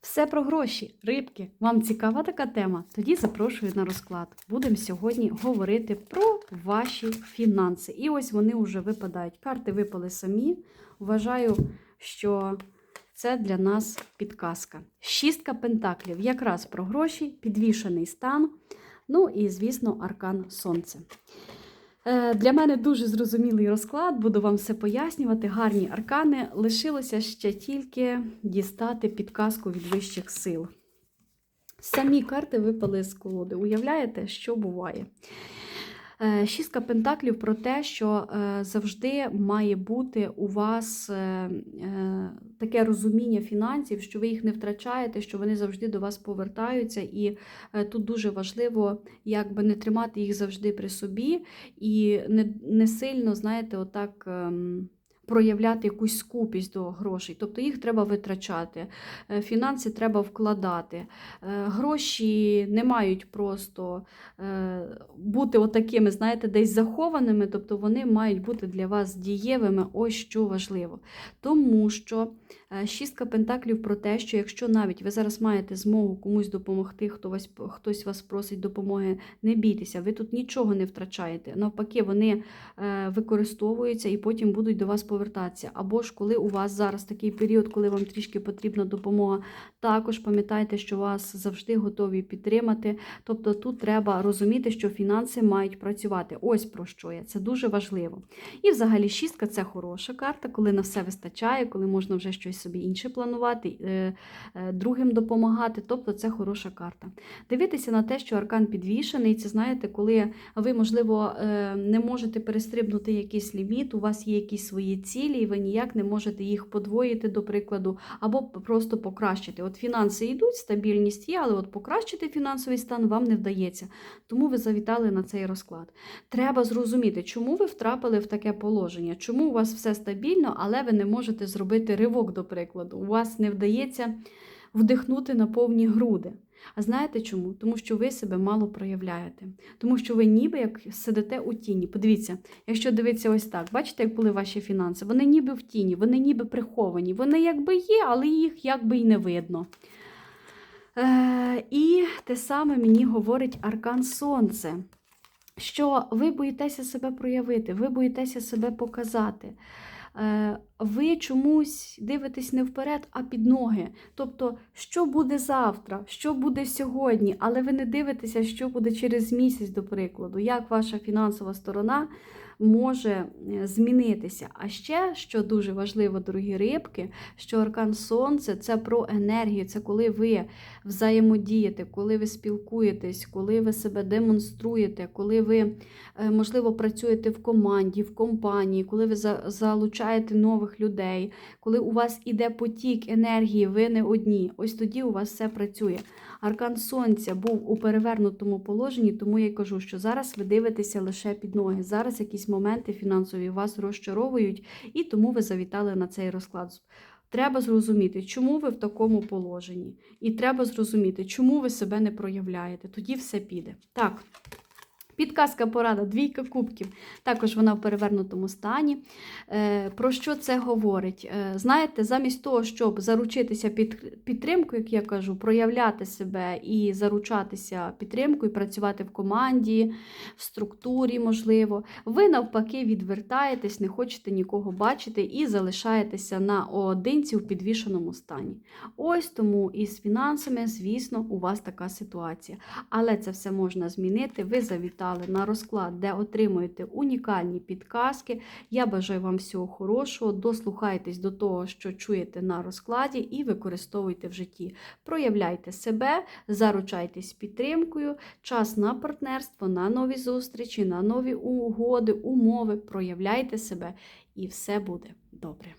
Все про гроші, рибки. Вам цікава така тема? Тоді запрошую на розклад. Будемо сьогодні говорити про ваші фінанси. І ось вони вже випадають. Карти випали самі. Вважаю, що це для нас підказка. Шістка пентаклів, якраз про гроші, підвішений стан. Ну і, звісно, аркан Сонце. Е, Для мене дуже зрозумілий розклад, буду вам все пояснювати. Гарні аркани. Лишилося ще тільки дістати підказку від вищих сил. Самі карти випали з колоди. Уявляєте, що буває? Е, Шістка пентаклів про те, що е, завжди має бути у вас е, таке розуміння фінансів, що ви їх не втрачаєте, що вони завжди до вас повертаються. І тут дуже важливо якби не тримати їх завжди при собі і не, не сильно, знаєте, отак. Проявляти якусь скупість до грошей, тобто їх треба витрачати, е, фінанси треба вкладати. Е, Гроші не мають просто е, бути отакими, знаєте, десь захованими, тобто вони мають бути для вас дієвими, ось що важливо. Тому що шістка пентаклів про те, що якщо навіть ви зараз маєте змогу комусь допомогти, хто вас, хтось вас просить допомоги, не бійтеся, ви тут нічого не втрачаєте. Навпаки, вони е, використовуються і потім будуть до вас повертатися. Або ж коли у вас зараз такий період, коли вам трішки потрібна допомога, також пам'ятайте, що вас завжди готові підтримати. Тобто тут треба розуміти, що фінанси мають працювати. Ось про що я. Це дуже важливо. І взагалі шістка це хороша карта, коли на все вистачає, коли можна вже щось собі інше планувати, е, е, другим допомагати. Тобто це хороша карта. Дивитися на те, що аркан підвішений, це знаєте, коли ви, можливо, е, не можете перестрибнути якийсь ліміт, у вас є якісь свої цілі, і ви ніяк не можете їх подвоїти, до прикладу, або просто покращити. От фінанси йдуть, стабільність є, але от покращити фінансовий стан вам не вдається. Тому ви завітали на цей розклад. Треба зрозуміти, чому ви втрапили в таке положення, чому у вас все стабільно, але ви не можете зробити ривок, до прикладу. У вас не вдається вдихнути на повні груди. А знаєте чому? Тому що ви себе мало проявляєте. Тому що ви ніби як сидите у тіні. Подивіться, якщо дивитися ось так, бачите, як були ваші фінанси? Вони ніби в тіні, вони ніби приховані. Вони якби є, але їх якби й не видно. Е, і те саме мені говорить аркан Сонце. Що ви боїтеся себе проявити, ви боїтеся себе показати. Е, ви чомусь дивитесь не вперед, а під ноги. Тобто, що буде завтра, що буде сьогодні, але ви не дивитеся, що буде через місяць, до прикладу, як ваша фінансова сторона може е, змінитися. А ще, що дуже важливо, дорогі рибки, що аркан Сонце це про енергію, це коли ви взаємодієте, коли ви спілкуєтесь, коли ви себе демонструєте, коли ви, е, можливо, працюєте в команді, в компанії, коли ви залучаєте нових людей, коли у вас іде потік енергії, ви не одні. Ось тоді у вас все працює. Аркан Сонця був у перевернутому положенні, тому я й кажу, що зараз ви дивитеся лише під ноги. Зараз якісь моменти фінансові вас розчаровують, і тому ви завітали на цей розклад. Треба зрозуміти, чому ви в такому положенні. І треба зрозуміти, чому ви себе не проявляєте. Тоді все піде. Так. Підказка порада, двійка кубків. Також вона в перевернутому стані. Е, Про що це говорить? Е, Знаєте, замість того, щоб заручитися під підтримкою, як я кажу, проявляти себе і заручатися підтримкою, працювати в команді, в структурі, можливо, ви навпаки відвертаєтесь, не хочете нікого бачити і залишаєтеся наодинці в підвішеному стані. Ось тому і з фінансами, звісно, у вас така ситуація. Але це все можна змінити. Ви завітали на розклад, де отримуєте унікальні підказки. Я бажаю вам всього хорошого. Дослухайтесь до того, що чуєте на розкладі, і використовуйте в житті. Проявляйте себе, заручайтесь підтримкою, час на партнерство, на нові зустрічі, на нові угоди, умови. Проявляйте себе, і все буде добре.